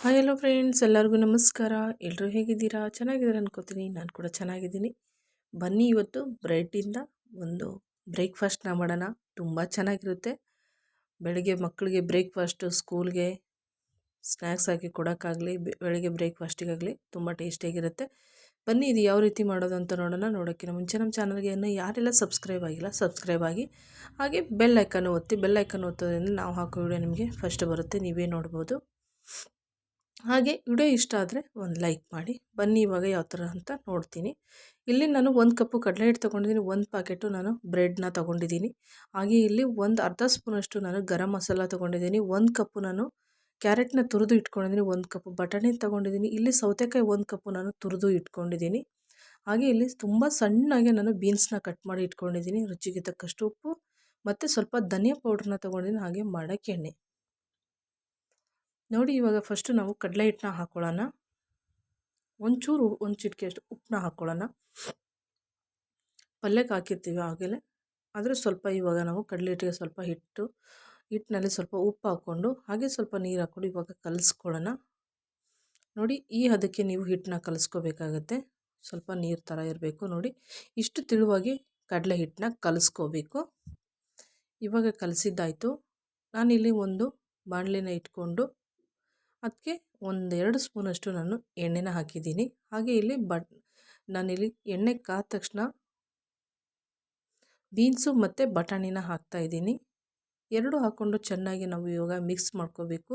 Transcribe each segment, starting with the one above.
Hi hello friends ಎಲ್ಲರಿಗೂ ನಮಸ್ಕಾರ. ಎಲ್ಲರೂ ಹೇಗಿದ್ದೀರಾ? ಚೆನ್ನಾಗಿದ್ದೀರಾ ಅನ್ಕೋತೀನಿ. ನಾನು ಕೂಡ ಚೆನ್ನಾಗಿದ್ದೀನಿ. ಬನ್ನಿ ಇವತ್ತು ಬ್ರೆಡ್ಡಿಂದ ಒಂದು ಬ್ರೇಕ್ಫಾಸ್ಟ್ನ ಮಾಡೋಣ. ತುಂಬ ಚೆನ್ನಾಗಿರುತ್ತೆ. ಬೆಳಗ್ಗೆ ಮಕ್ಕಳಿಗೆ ಬ್ರೇಕ್ಫಾಸ್ಟು ಸ್ಕೂಲ್ಗೆ ಸ್ನ್ಯಾಕ್ಸ್ ಹಾಕಿ ಕೊಡೋಕ್ಕಾಗಲಿ ಬೆಳಗ್ಗೆ ಬ್ರೇಕ್ಫಾಸ್ಟಿಗಾಗಲಿ ತುಂಬ ಟೇಸ್ಟಿಯಾಗಿರುತ್ತೆ ಬನ್ನಿ, ಇದು ಯಾವ ರೀತಿ ಮಾಡೋದು ಅಂತ ನೋಡೋಣ. ನೋಡೋಕ್ಕಿಂತ ಮುಂಚೆ ನಮ್ಮ ಚಾನಲ್ಗೆ ಇನ್ನೂ ಯಾರೆಲ್ಲ ಸಬ್ಸ್ಕ್ರೈಬ್ ಆಗಿಲ್ಲ ಸಬ್ಸ್ಕ್ರೈಬ್ ಆಗಿ, ಹಾಗೆ ಬೆಲ್ ಐಕನ್ ಒತ್ತಿ ಬೆಲ್ ಐಕನ್ ಒತ್ತೋದ್ರಿಂದ ನಾವು ಹಾಕೋ ವಿಡಿಯೋ ನಿಮಗೆ ಫಸ್ಟ್ ಬರುತ್ತೆ. ನೀವೇ ನೋಡ್ಬೋದು. ಹಾಗೆ ವಿಡಿಯೋ ಇಷ್ಟ ಆದರೆ ಒಂದು ಲೈಕ್ ಮಾಡಿ. ಬನ್ನಿ ಇವಾಗ ಯಾವ ಥರ ಅಂತ ನೋಡ್ತೀನಿ. ಇಲ್ಲಿ ನಾನು ಒಂದು ಕಪ್ಪು ಕಡಲೆ ಹಿಟ್ಟು ತೊಗೊಂಡಿದ್ದೀನಿ, ಒಂದು ಪ್ಯಾಕೆಟು ನಾನು ಬ್ರೆಡ್ನ ತೊಗೊಂಡಿದ್ದೀನಿ. ಹಾಗೆ ಇಲ್ಲಿ ಒಂದು ಅರ್ಧ ಸ್ಪೂನಷ್ಟು ನಾನು ಗರಂ ಮಸಾಲ ತೊಗೊಂಡಿದ್ದೀನಿ, ಒಂದು ಕಪ್ಪು ನಾನು ಕ್ಯಾರೆಟ್ನ ತುರಿದು ಇಟ್ಕೊಂಡಿದ್ದೀನಿ, ಒಂದು ಕಪ್ಪು ಬಟಾಣಿ ತೊಗೊಂಡಿದ್ದೀನಿ. ಇಲ್ಲಿ ಸೌತೆಕಾಯಿ ಒಂದು ಕಪ್ಪು ನಾನು ತುರಿದು ಇಟ್ಕೊಂಡಿದ್ದೀನಿ. ಹಾಗೆ ಇಲ್ಲಿ ತುಂಬ ಸಣ್ಣಗೆ ನಾನು ಬೀನ್ಸ್ನ ಕಟ್ ಮಾಡಿ ಇಟ್ಕೊಂಡಿದ್ದೀನಿ, ರುಚಿಗೆ ತಕ್ಕಷ್ಟು ಉಪ್ಪು, ಮತ್ತು ಸ್ವಲ್ಪ ಧನಿಯಾ ಪೌಡ್ರನ್ನ ತೊಗೊಂಡಿದ್ದೀನಿ, ಹಾಗೆ ಮಾಡೋಕ್ಕೆ ಎಣ್ಣೆ. ನೋಡಿ ಇವಾಗ ಫಸ್ಟು ನಾವು ಕಡಲೆ ಹಿಟ್ಟನ್ನ ಹಾಕ್ಕೊಳ್ಳೋಣ ಒಂಚೂರು ಒಂದು ಚಿಟಿಕೆಯಷ್ಟು ಉಪ್ಪನ್ನ ಹಾಕ್ಕೊಳ್ಳೋಣ ಪಲ್ಯಕ್ಕೆ ಹಾಕಿರ್ತೀವಿ ಆಗಲೇ ಆದರೆ ಸ್ವಲ್ಪ ಇವಾಗ ನಾವು ಕಡಲೆ ಹಿಟ್ಟಿಗೆ ಸ್ವಲ್ಪ ಹಿಟ್ಟು ಹಿಟ್ಟಿನಲ್ಲಿ ಸ್ವಲ್ಪ ಉಪ್ಪು ಹಾಕ್ಕೊಂಡು ಹಾಗೆ ಸ್ವಲ್ಪ ನೀರು ಹಾಕ್ಕೊಂಡು ಇವಾಗ ಕಲಿಸ್ಕೊಳ್ಳೋಣ. ನೋಡಿ ಈ ಹದಕ್ಕೆ ನೀವು ಹಿಟ್ಟನ್ನ ಕಲಿಸ್ಕೋಬೇಕಾಗತ್ತೆ. ಸ್ವಲ್ಪ ನೀರು ಥರ ಇರಬೇಕು ನೋಡಿ. ಇಷ್ಟು ತಿಳುವಾಗಿ ಕಡಲೆ ಹಿಟ್ಟನ್ನ ಕಲಿಸ್ಕೋಬೇಕು. ಇವಾಗ ಕಲಸಿದ್ದಾಯಿತು. ನಾನಿಲ್ಲಿ ಒಂದು ಬಾಣಲಿನ ಇಟ್ಕೊಂಡು ಅದಕ್ಕೆ ಒಂದೆರಡು ಸ್ಪೂನಷ್ಟು ನಾನು ಎಣ್ಣೆನ ಹಾಕಿದ್ದೀನಿ. ಹಾಗೆ ಇಲ್ಲಿ ಬಟ್ ನಾನಿಲ್ಲಿ ಎಣ್ಣೆ ಕಾದ ತಕ್ಷಣ ಬೀನ್ಸು ಮತ್ತು ಬಟಾಣಿನ ಹಾಕ್ತಾಯಿದ್ದೀನಿ ಎರಡು ಹಾಕ್ಕೊಂಡು ಚೆನ್ನಾಗಿ ನಾವು ಇವಾಗ ಮಿಕ್ಸ್ ಮಾಡ್ಕೋಬೇಕು.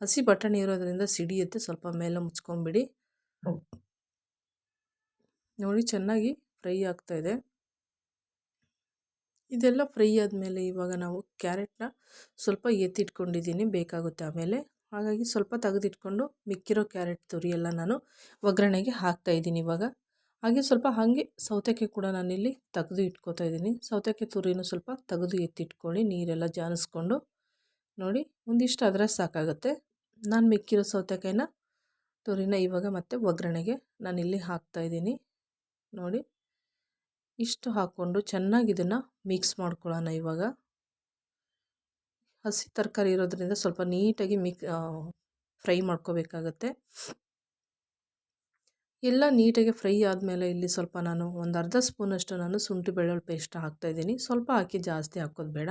ಹಸಿ ಬಟಾಣಿ ಇರೋದರಿಂದ ಸಿಡಿಯುತ್ತೆ, ಸ್ವಲ್ಪ ಮೇಲೆ ಮುಚ್ಕೊಂಬಿಡಿ. ನೋಡಿ ಚೆನ್ನಾಗಿ ಫ್ರೈ ಆಗ್ತಾಯಿದೆ ಇದೆಲ್ಲ ಫ್ರೈ ಆದಮೇಲೆ ಇವಾಗ ನಾವು ಕ್ಯಾರೆಟ್ನ ಸ್ವಲ್ಪ ಎತ್ತಿಟ್ಕೊಂಡಿದ್ದೀನಿ, ಬೇಕಾಗುತ್ತೆ ಆಮೇಲೆ. ಹಾಗಾಗಿ ಸ್ವಲ್ಪ ತೆಗೆದಿಟ್ಕೊಂಡು ಮಿಕ್ಕಿರೋ ಕ್ಯಾರೆಟ್ ತುರಿ ಎಲ್ಲ ನಾನು ಒಗ್ಗರಣೆಗೆ ಹಾಕ್ತಾಯಿದ್ದೀನಿ ಇವಾಗ. ಹಾಗೆ ಸ್ವಲ್ಪ ಹಾಗೆ ಸೌತೆಕಾಯಿ ಕೂಡ ನಾನಿಲ್ಲಿ ತೆಗೆದು ಇಟ್ಕೋತಾ ಇದ್ದೀನಿ. ಸೌತೆಕಾಯಿ ತುರಿನೂ ಸ್ವಲ್ಪ ತೆಗೆದು ಎತ್ತಿಟ್ಕೊಳ್ಳಿ, ನೀರೆಲ್ಲ ಜಾನಿಸ್ಕೊಂಡು. ನೋಡಿ, ಒಂದಿಷ್ಟು ಅದರ ಸಾಕಾಗುತ್ತೆ. ನಾನು ಮಿಕ್ಕಿರೋ ಸೌತೆಕಾಯಿನ ತುರಿನ ಇವಾಗ ಮತ್ತೆ ಒಗ್ಗರಣೆಗೆ ನಾನಿಲ್ಲಿ ಹಾಕ್ತಾಯಿದ್ದೀನಿ ನೋಡಿ, ಇಷ್ಟು ಹಾಕ್ಕೊಂಡು ಚೆನ್ನಾಗಿ ಇದನ್ನು ಮಿಕ್ಸ್ ಮಾಡ್ಕೊಳ್ಳೋಣ ಇವಾಗ. ಹಸಿ ತರಕಾರಿ ಇರೋದ್ರಿಂದ ಸ್ವಲ್ಪ ನೀಟಾಗಿ ಮಿಕ್ ಫ್ರೈ ಮಾಡ್ಕೋಬೇಕಾಗತ್ತೆ. ಎಲ್ಲ ನೀಟಾಗಿ ಫ್ರೈ ಆದಮೇಲೆ ಇಲ್ಲಿ ಸ್ವಲ್ಪ ನಾನು ಒಂದು ಅರ್ಧ ಸ್ಪೂನಷ್ಟು ನಾನು ಶುಂಠಿ ಬೆಳ್ಳುಳ್ಳಿ ಪೇಸ್ಟ್ ಹಾಕ್ತಾಯಿದ್ದೀನಿ ಸ್ವಲ್ಪ ಹಾಕಿ ಜಾಸ್ತಿ ಹಾಕೋದು ಬೇಡ.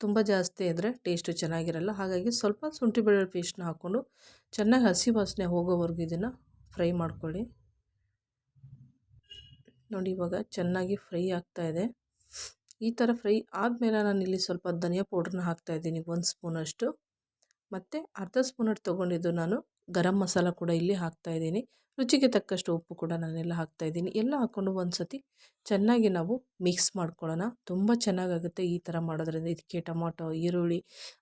ತುಂಬ ಜಾಸ್ತಿ ಇದ್ದರೆ ಟೇಸ್ಟು ಚೆನ್ನಾಗಿರಲ್ಲ. ಹಾಗಾಗಿ ಸ್ವಲ್ಪ ಶುಂಠಿ ಬೆಳ್ಳುಳ್ಳಿ ಪೇಸ್ಟ್ನ ಹಾಕ್ಕೊಂಡು ಚೆನ್ನಾಗಿ ಹಸಿ ವಾಸನೆ ಹೋಗೋವರೆಗೂ ಇದನ್ನು ಫ್ರೈ ಮಾಡ್ಕೊಳ್ಳಿ. ನೋಡಿ ಇವಾಗ ಚೆನ್ನಾಗಿ ಫ್ರೈ ಆಗ್ತಾಯಿದೆ ಈ ಥರ ಫ್ರೈ ಆದಮೇಲೆ ನಾನು ಇಲ್ಲಿ ಸ್ವಲ್ಪ ಧನಿಯಾ ಪೌಡ್ರನ್ನ ಹಾಕ್ತಾಯಿದ್ದೀನಿ ಒಂದು ಸ್ಪೂನಷ್ಟು. ಮತ್ತು ಅರ್ಧ ಸ್ಪೂನಷ್ಟು ತೊಗೊಂಡಿದ್ದು ನಾನು ಗರಂ ಮಸಾಲ ಕೂಡ ಇಲ್ಲಿ ಹಾಕ್ತಾ ಇದ್ದೀನಿ. ರುಚಿಗೆ ತಕ್ಕಷ್ಟು ಉಪ್ಪು ಕೂಡ ನಾನೆಲ್ಲ ಹಾಕ್ತಾ ಇದ್ದೀನಿ. ಎಲ್ಲ ಹಾಕ್ಕೊಂಡು ಒಂದು ಸತಿ ಚೆನ್ನಾಗಿ ನಾವು ಮಿಕ್ಸ್ ಮಾಡ್ಕೊಳ್ಳೋಣ. ತುಂಬ ಚೆನ್ನಾಗಾಗುತ್ತೆ ಈ ಥರ ಮಾಡೋದ್ರಿಂದ. ಇದಕ್ಕೆ ಟೊಮಾಟೊ, ಈರುಳ್ಳಿ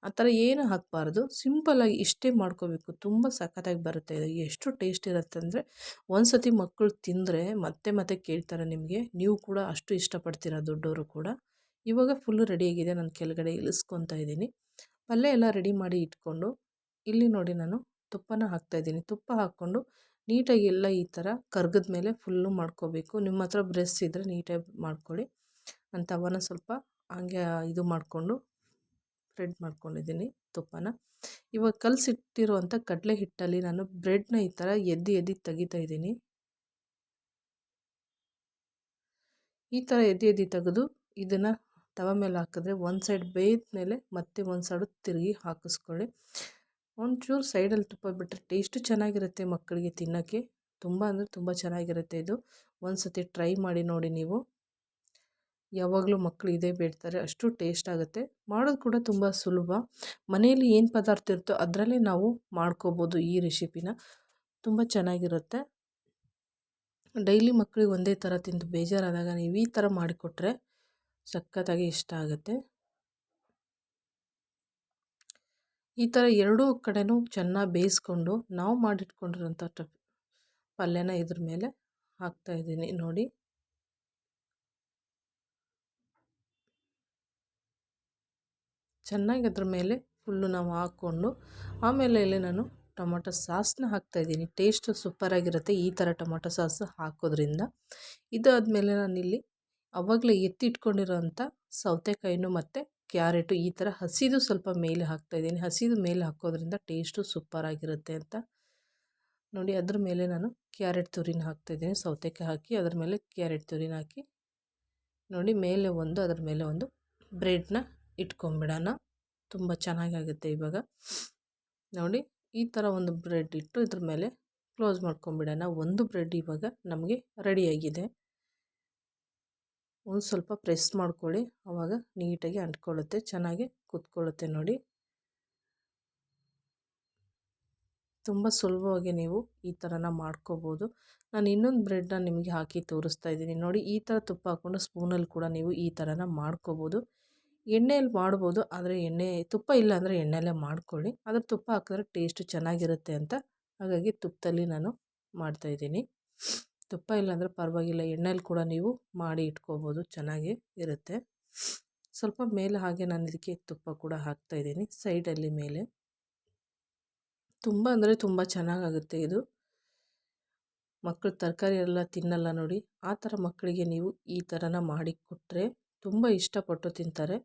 ಆ ಥರ ಏನು ಹಾಕಬಾರ್ದು. ಸಿಂಪಲ್ಲಾಗಿ ಇಷ್ಟೇ ಮಾಡ್ಕೋಬೇಕು. ತುಂಬ ಸಖತ್ತಾಗಿ ಬರುತ್ತೆ ಇದು. ಎಷ್ಟು ಟೇಸ್ಟ್ ಇರುತ್ತೆ ಅಂದರೆ ಒಂದು ಸತಿ ಮಕ್ಕಳು ತಿಂದರೆ ಮತ್ತೆ ಮತ್ತೆ ಕೇಳ್ತಾರೆ ನಿಮಗೆ. ನೀವು ಕೂಡ ಅಷ್ಟು ಇಷ್ಟಪಡ್ತೀರ ದೊಡ್ಡವರು ಕೂಡ. ಇವಾಗ ಫುಲ್ಲು ರೆಡಿಯಾಗಿದೆ ನಾನು ಕೆಳಗಡೆ ಇಳಿಸ್ಕೊತಾ ಇದ್ದೀನಿ. ಪಲ್ಯ ಎಲ್ಲ ರೆಡಿ ಮಾಡಿ ಇಟ್ಕೊಂಡು ಇಲ್ಲಿ ನೋಡಿ ನಾನು ತುಪ್ಪನ ಹಾಕ್ತಾಯಿದ್ದೀನಿ ತುಪ್ಪ ಹಾಕ್ಕೊಂಡು ನೀಟಾಗಿ ಎಲ್ಲ ಈ ಥರ ಕರ್ಗದ ಮೇಲೆ ಫುಲ್ಲು ಮಾಡ್ಕೋಬೇಕು. ನಿಮ್ಮ ಹತ್ರ ಬ್ರೆಸ್ ಇದ್ದರೆ ನೀಟಾಗಿ ಮಾಡ್ಕೊಳ್ಳಿ. ನಾನು ತವನ ಸ್ವಲ್ಪ ಹಂಗೆ ಇದು ಮಾಡಿಕೊಂಡು ಸ್ಪ್ರೆಡ್ ಮಾಡ್ಕೊಂಡಿದ್ದೀನಿ ತುಪ್ಪನ. ಇವಾಗ ಕಲಸಿಟ್ಟಿರುವಂಥ ಕಡಲೆ ಹಿಟ್ಟಲ್ಲಿ ನಾನು ಬ್ರೆಡ್ನ ಈ ಥರ ಎದ್ದು ಎದ್ದು ತೆಗಿತಾ ಇದ್ದೀನಿ. ಈ ಥರ ಎದ್ದು ಎದ್ದು ತೆಗೆದು ಇದನ್ನು ತವ ಮೇಲೆ ಹಾಕಿದ್ರೆ ಒಂದು ಸೈಡ್ ಬೇಯ್ದ ಮೇಲೆ ಮತ್ತೆ ಒಂದು ಸೈಡು ತಿರುಗಿ ಹಾಕಿಸ್ಕೊಳ್ಳಿ. ಒಂಚೂರು ಸೈಡಲ್ಲಿ ತುಪ್ಪ ಬಿಟ್ಟರೆ ಟೇಸ್ಟು ಚೆನ್ನಾಗಿರುತ್ತೆ ಮಕ್ಕಳಿಗೆ ತಿನ್ನೋಕ್ಕೆ. ತುಂಬ ಅಂದರೆ ತುಂಬ ಚೆನ್ನಾಗಿರುತ್ತೆ ಇದು. ಒಂದು ಸತಿ ಟ್ರೈ ಮಾಡಿ ನೋಡಿ ನೀವು. ಯಾವಾಗಲೂ ಮಕ್ಕಳು ಇದೇ ಬೇಡ್ತಾರೆ, ಅಷ್ಟು ಟೇಸ್ಟ್ ಆಗುತ್ತೆ. ಮಾಡೋದು ಕೂಡ ತುಂಬ ಸುಲಭ. ಮನೆಯಲ್ಲಿ ಏನು ಪದಾರ್ಥ ಇರುತ್ತೋ ಅದರಲ್ಲೇ ನಾವು ಮಾಡ್ಕೋಬೋದು ಈ ರೆಸಿಪಿನ. ತುಂಬ ಚೆನ್ನಾಗಿರುತ್ತೆ. ಡೈಲಿ ಮಕ್ಕಳಿಗೆ ಒಂದೇ ಥರ ತಿಂದು ಬೇಜಾರಾದಾಗ ನೀವು ಈ ಥರ ಮಾಡಿಕೊಟ್ರೆ ಸಖತ್ತಾಗಿ ಇಷ್ಟ ಆಗುತ್ತೆ. ಈ ಥರ ಎರಡೂ ಕಡೆನೂ ಚೆನ್ನಾಗಿ ಬೇಯಿಸ್ಕೊಂಡು ನಾವು ಮಾಡಿಟ್ಕೊಂಡಿರೋಂಥ ಟಪ್ ಪಲ್ಯನ ಇದ್ರ ಮೇಲೆ ಹಾಕ್ತಾಯಿದ್ದೀನಿ ನೋಡಿ. ಚೆನ್ನಾಗಿ ಅದ್ರ ಮೇಲೆ ಫುಲ್ಲು ನಾವು ಹಾಕ್ಕೊಂಡು ಆಮೇಲೆ ಇಲ್ಲಿ ನಾನು ಟೊಮೊಟೊ ಸಾಸನ್ನ ಹಾಕ್ತಾಯಿದ್ದೀನಿ ಟೇಸ್ಟ್ ಸೂಪರಾಗಿರುತ್ತೆ ಈ ಥರ ಟೊಮೊಟೊ ಸಾಸ್ ಹಾಕೋದ್ರಿಂದ. ಇದಾದಮೇಲೆ ನಾನಿಲ್ಲಿ ಆವಾಗಲೇ ಎತ್ತಿಟ್ಕೊಂಡಿರೋಂಥ ಸೌತೆಕಾಯಿನೂ ಮತ್ತು ಕ್ಯಾರೆಟು ಈ ಥರ ಹಸಿದು ಸ್ವಲ್ಪ ಮೇಲೆ ಹಾಕ್ತಾಯಿದ್ದೀನಿ ಹಸಿದು ಮೇಲೆ ಹಾಕೋದ್ರಿಂದ ಟೇಸ್ಟು ಸೂಪರಾಗಿರುತ್ತೆ ಅಂತ. ನೋಡಿ ಅದ್ರ ಮೇಲೆ ನಾನು ಕ್ಯಾರೆಟ್ ತುರಿನ ಹಾಕ್ತಾಯಿದ್ದೀನಿ ಸೌತೆಕಾಯಿ ಹಾಕಿ ಅದ್ರ ಮೇಲೆ ಕ್ಯಾರೆಟ್ ತುರಿನ ಹಾಕಿ. ನೋಡಿ ಮೇಲೆ ಒಂದು, ಅದ್ರ ಮೇಲೆ ಒಂದು ಬ್ರೆಡ್ನ ಇಟ್ಕೊಂಬಿಡೋಣ. ತುಂಬ ಚೆನ್ನಾಗಾಗುತ್ತೆ ಇವಾಗ. ನೋಡಿ ಈ ಥರ ಒಂದು ಬ್ರೆಡ್ ಇಟ್ಟು ಇದ್ರ ಮೇಲೆ ಕ್ಲೋಸ್ ಮಾಡ್ಕೊಂಬಿಡೋಣ. ಒಂದು ಬ್ರೆಡ್ ಇವಾಗ ನಮಗೆ ರೆಡಿಯಾಗಿದೆ ಒಂದು ಸ್ವಲ್ಪ ಪ್ರೆಸ್ ಮಾಡ್ಕೊಳ್ಳಿ. ಆವಾಗ ನೀಟಾಗಿ ಅಂಟ್ಕೊಳ್ಳುತ್ತೆ. ಚೆನ್ನಾಗಿ ಕುತ್ಕೊಳ್ಳುತ್ತೆ ನೋಡಿ. ತುಂಬ ಸುಲಭವಾಗಿ ನೀವು ಈ ಥರನ ಮಾಡ್ಕೋಬೋದು. ನಾನು ಇನ್ನೊಂದು ಬ್ರೆಡ್ನ ನಿಮಗೆ ಹಾಕಿ ತೋರಿಸ್ತಾ ಇದ್ದೀನಿ. ನೋಡಿ, ಈ ಥರ ತುಪ್ಪ ಹಾಕ್ಕೊಂಡು ಸ್ಪೂನಲ್ಲಿ ಕೂಡ ನೀವು ಈ ಥರನ ಮಾಡ್ಕೋಬೋದು. ಎಣ್ಣೆಯಲ್ಲಿ ಮಾಡ್ಬೋದು, ಆದರೆ ಎಣ್ಣೆ, ತುಪ್ಪ ಇಲ್ಲ ಅಂದರೆ ಎಣ್ಣೆಯಲ್ಲೇ ಮಾಡ್ಕೊಳ್ಳಿ. ಆದರೆ ತುಪ್ಪ ಹಾಕಿದ್ರೆ ಟೇಸ್ಟ್ ಚೆನ್ನಾಗಿರುತ್ತೆ ಅಂತ ಹಾಗಾಗಿ ತುಪ್ಪದಲ್ಲಿ ನಾನು ಮಾಡ್ತಾಯಿದ್ದೀನಿ ತುಪ್ಪ ಇಲ್ಲಾಂದರೆ ಪರವಾಗಿಲ್ಲ, ಎಣ್ಣೆಲಿ ಕೂಡ ನೀವು ಮಾಡಿ ಇಟ್ಕೋಬೋದು, ಚೆನ್ನಾಗಿ ಇರುತ್ತೆ. ಸ್ವಲ್ಪ ಮೇಲೆ ಹಾಗೆ ನಾನು ಇದಕ್ಕೆ ತುಪ್ಪ ಕೂಡ ಹಾಕ್ತಾಯಿದ್ದೀನಿ ಸೈಡಲ್ಲಿ ಮೇಲೆ. ತುಂಬ ಅಂದರೆ ತುಂಬ ಚೆನ್ನಾಗಾಗುತ್ತೆ ಇದು. ಮಕ್ಕಳು ತರಕಾರಿ ಎಲ್ಲ ತಿನ್ನಲ್ಲ ನೋಡಿ, ಆ ಥರ ಮಕ್ಕಳಿಗೆ ನೀವು ಈ ಥರನ ಮಾಡಿ ಕೊಟ್ಟರೆ ತುಂಬ ಇಷ್ಟಪಟ್ಟು ತಿಂತಾರೆ.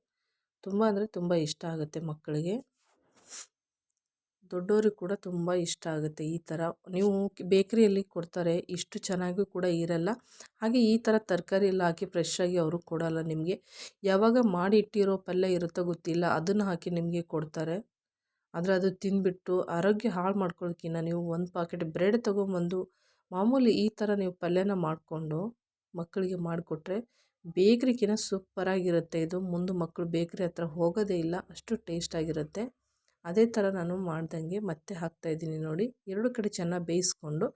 ತುಂಬ ಅಂದರೆ ತುಂಬ ಇಷ್ಟ ಆಗುತ್ತೆ ಮಕ್ಕಳಿಗೆ ದೊಡ್ಡವ್ರಿಗೆ ಕೂಡ ತುಂಬ ಇಷ್ಟ ಆಗುತ್ತೆ ಈ ಥರ ನೀವು ಬೇಕ್ರಿಯಲ್ಲಿ ಕೊಡ್ತಾರೆ, ಇಷ್ಟು ಚೆನ್ನಾಗೂ ಕೂಡ ಇರಲ್ಲ. ಹಾಗೆ ಈ ಥರ ತರಕಾರಿ ಎಲ್ಲ ಹಾಕಿ ಫ್ರೆಶ್ಶಾಗಿ ಅವರು ಕೊಡಲ್ಲ ನಿಮಗೆ. ಯಾವಾಗ ಮಾಡಿ ಇಟ್ಟಿರೋ ಪಲ್ಯ ಇರುತ್ತೋ ಗೊತ್ತಿಲ್ಲ, ಅದನ್ನು ಹಾಕಿ ನಿಮಗೆ ಕೊಡ್ತಾರೆ. ಆದರೆ ಅದು ತಿಂದುಬಿಟ್ಟು ಆರೋಗ್ಯ ಹಾಳು ಮಾಡ್ಕೊಳ್ಳೋಕ್ಕಿಂತ ನೀವು ಒಂದು ಪಾಕೆಟ್ ಬ್ರೆಡ್ ತೊಗೊಂಬಂದು ಮಾಮೂಲಿ ಈ ಥರ ನೀವು ಪಲ್ಯನ ಮಾಡಿಕೊಂಡು ಮಕ್ಕಳಿಗೆ ಮಾಡಿಕೊಟ್ರೆ ಬೇಕ್ರಿಗಿನ ಸೂಪರಾಗಿರುತ್ತೆ ಇದು ಮುಂದೆ ಮಕ್ಕಳು ಬೇಕ್ರಿ ಹತ್ರ ಹೋಗೋದೇ ಇಲ್ಲ, ಅಷ್ಟು ಟೇಸ್ಟಾಗಿರುತ್ತೆ ಅದೇ ಥರ ನಾನು ಮಾಡ್ದಂಗೆ ಮತ್ತೆ ಹಾಕ್ತಾಯಿದ್ದೀನಿ ನೋಡಿ. ಎರಡು ಕಡೆ ಚೆನ್ನಾಗಿ ಬೇಯಿಸ್ಕೊಂಡು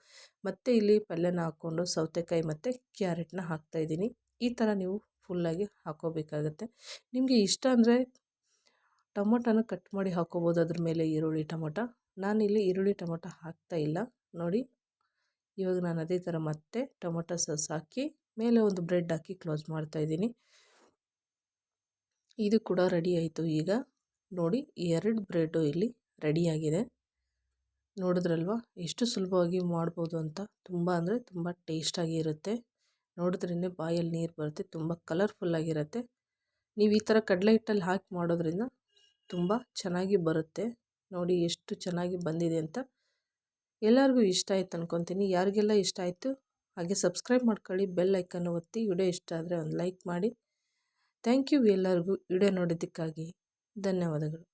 ಮತ್ತೆ ಇಲ್ಲಿ ಪಲ್ಯನ ಹಾಕ್ಕೊಂಡು ಸೌತೆಕಾಯಿ ಮತ್ತು ಕ್ಯಾರೆಟ್ನ ಹಾಕ್ತಾಯಿದ್ದೀನಿ ಈ ಥರ ನೀವು ಫುಲ್ಲಾಗಿ ಹಾಕೋಬೇಕಾಗತ್ತೆ. ನಿಮಗೆ ಇಷ್ಟ ಅಂದರೆ ಟೊಮೊಟೊನ ಕಟ್ ಮಾಡಿ ಹಾಕೋಬೋದು ಅದ್ರ ಮೇಲೆ ಈರುಳ್ಳಿ, ಟೊಮೊಟೊ. ನಾನಿಲ್ಲಿ ಈರುಳ್ಳಿ, ಟೊಮೊಟೊ ಹಾಕ್ತಾ ಇಲ್ಲ. ನೋಡಿ, ಇವಾಗ ನಾನು ಅದೇ ಥರ ಮತ್ತೆ ಟೊಮೊಟೊ ಸಾಸ್ ಹಾಕಿ ಮೇಲೆ ಒಂದು ಬ್ರೆಡ್ ಹಾಕಿ ಕ್ಲೋಸ್ ಮಾಡ್ತಾಯಿದ್ದೀನಿ ಇದು ಕೂಡ ರೆಡಿ ಆಯಿತು ಈಗ. ನೋಡಿ ಎರಡು ಬ್ರೆಡ್ಡು ಇಲ್ಲಿ ರೆಡಿಯಾಗಿದೆ. ನೋಡಿದ್ರಲ್ವ? ಎಷ್ಟು ಸುಲಭವಾಗಿ ಮಾಡ್ಬೋದು ಅಂತ. ತುಂಬ ಅಂದರೆ ತುಂಬ ಟೇಸ್ಟಾಗಿ ಇರುತ್ತೆ. ನೋಡಿದ್ರೇ ಬಾಯಲ್ಲಿ ನೀರು ಬರುತ್ತೆ, ತುಂಬ ಕಲರ್ಫುಲ್ಲಾಗಿರುತ್ತೆ ನೀವು ಈ ಥರ ಕಡಲೆ ಹಿಟ್ಟಲ್ಲಿ ಹಾಕಿ ಮಾಡೋದ್ರಿಂದ ತುಂಬ ಚೆನ್ನಾಗಿ ಬರುತ್ತೆ. ನೋಡಿ ಎಷ್ಟು ಚೆನ್ನಾಗಿ ಬಂದಿದೆ ಅಂತ. ಎಲ್ಲರಿಗೂ ಇಷ್ಟ ಆಯ್ತು ಅಂದ್ಕೊತೀನಿ ಯಾರಿಗೆಲ್ಲ ಇಷ್ಟ ಆಯಿತು ಹಾಗೆ ಸಬ್ಸ್ಕ್ರೈಬ್ ಮಾಡ್ಕೊಳ್ಳಿ, ಬೆಲ್ ಐಕನ್ನು ಒತ್ತಿ. ವಿಡಿಯೋ ಇಷ್ಟ ಆದರೆ ಒಂದು ಲೈಕ್ ಮಾಡಿ. ಥ್ಯಾಂಕ್ ಯು ಎಲ್ಲರಿಗೂ. ವಿಡಿಯೋ ನೋಡಿದ್ದಕ್ಕಾಗಿ. ಧನ್ಯವಾದಗಳು.